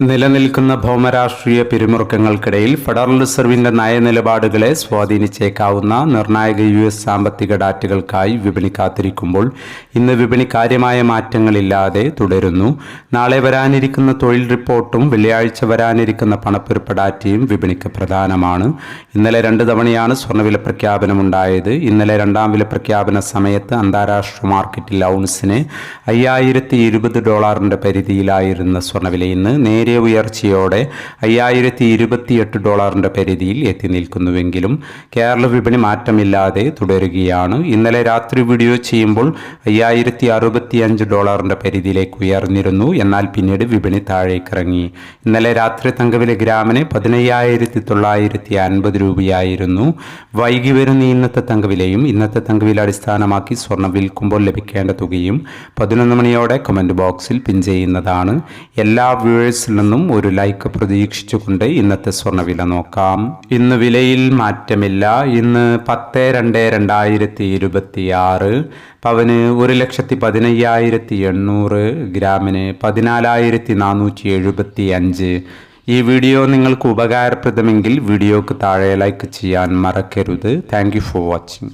നിലനിൽക്കുന്ന ഭൗമരാഷ്ട്രീയ പിരിമുറുക്കങ്ങൾക്കിടയിൽ ഫെഡറൽ റിസർവിന്റെ നയനിലപാടുകളെ സ്വാധീനിച്ചേക്കാവുന്ന നിർണായക U S സാമ്പത്തിക ഡാറ്റകൾക്കായി വിപണി കാത്തിരിക്കുമ്പോൾ ഇന്ന് വിപണി കാര്യമായ മാറ്റങ്ങളില്ലാതെ തുടരുന്നു. നാളെ വരാനിരിക്കുന്ന തൊഴിൽ റിപ്പോർട്ടും വെള്ളിയാഴ്ച വരാനിരിക്കുന്ന പണപ്പെരുപ്പ ഡാറ്റയും വിപണിക്ക് പ്രധാനമാണ്. ഇന്നലെ രണ്ട് തവണയാണ് സ്വർണവില പ്രഖ്യാപനമുണ്ടായത്. ഇന്നലെ രണ്ടാം വില പ്രഖ്യാപന സമയത്ത് അന്താരാഷ്ട്ര മാർക്കറ്റിൽ ഔൺസിന് അയ്യായിരത്തി ഡോളറിന്റെ പരിധിയിലായിരുന്ന സ്വർണവില ഇന്ന് നേരിയ ഉയർച്ചയോടെ അയ്യായിരത്തി ഇരുപത്തിയെട്ട് ഡോളറിന്റെ പരിധിയിൽ എത്തി നിൽക്കുന്നുവെങ്കിലും കേരള വിപണി മാറ്റമില്ലാതെ തുടരുകയാണ്. ഇന്നലെ രാത്രി വീഡിയോ ചെയ്യുമ്പോൾ അയ്യായിരത്തി അറുപത്തി അഞ്ച് ഡോളറിന്റെ പരിധിയിലേക്ക് ഉയർന്നിരുന്നു. എന്നാൽ പിന്നീട് വിപണി താഴേക്കിറങ്ങി. ഇന്നലെ രാത്രി തങ്കവിലെ ഗ്രാമിന് പതിനയ്യായിരത്തി തൊള്ളായിരത്തി അൻപത് രൂപയായിരുന്നു. വൈകി വരുന്ന ഇന്നത്തെ തങ്കവിലയും ഇന്നത്തെ തങ്കവില അടിസ്ഥാനമാക്കി സ്വർണം വിൽക്കുമ്പോൾ ലഭിക്കേണ്ട തുകയും പതിനൊന്ന് മണിയോടെ കമന്റ് ബോക്സിൽ പിൻ ചെയ്യുന്നതാണ്. എല്ലാ വ്യൂവേഴ്സിൽ നിന്നും ഒരു ലൈക്ക് പ്രതീക്ഷിച്ചുകൊണ്ട് ഇന്നത്തെ സ്വർണവില നോക്കാം. ഇന്ന് വിലയിൽ മാറ്റമില്ല. ഇന്ന് പത്ത് രണ്ട് രണ്ടായിരത്തി ഇരുപത്തി ആറ് പവന് ഒരു ലക്ഷത്തി പതിനയ്യായിരത്തി എണ്ണൂറ്. ഗ്രാമിന് പതിനാലായിരത്തി നാനൂറ്റി എഴുപത്തി അഞ്ച് ഈ വീഡിയോ നിങ്ങൾക്ക് ഉപകാരപ്രദമെങ്കിൽ വീഡിയോക്ക് താഴെ ലൈക്ക് ചെയ്യാൻ മറക്കരുത്. Thank for watching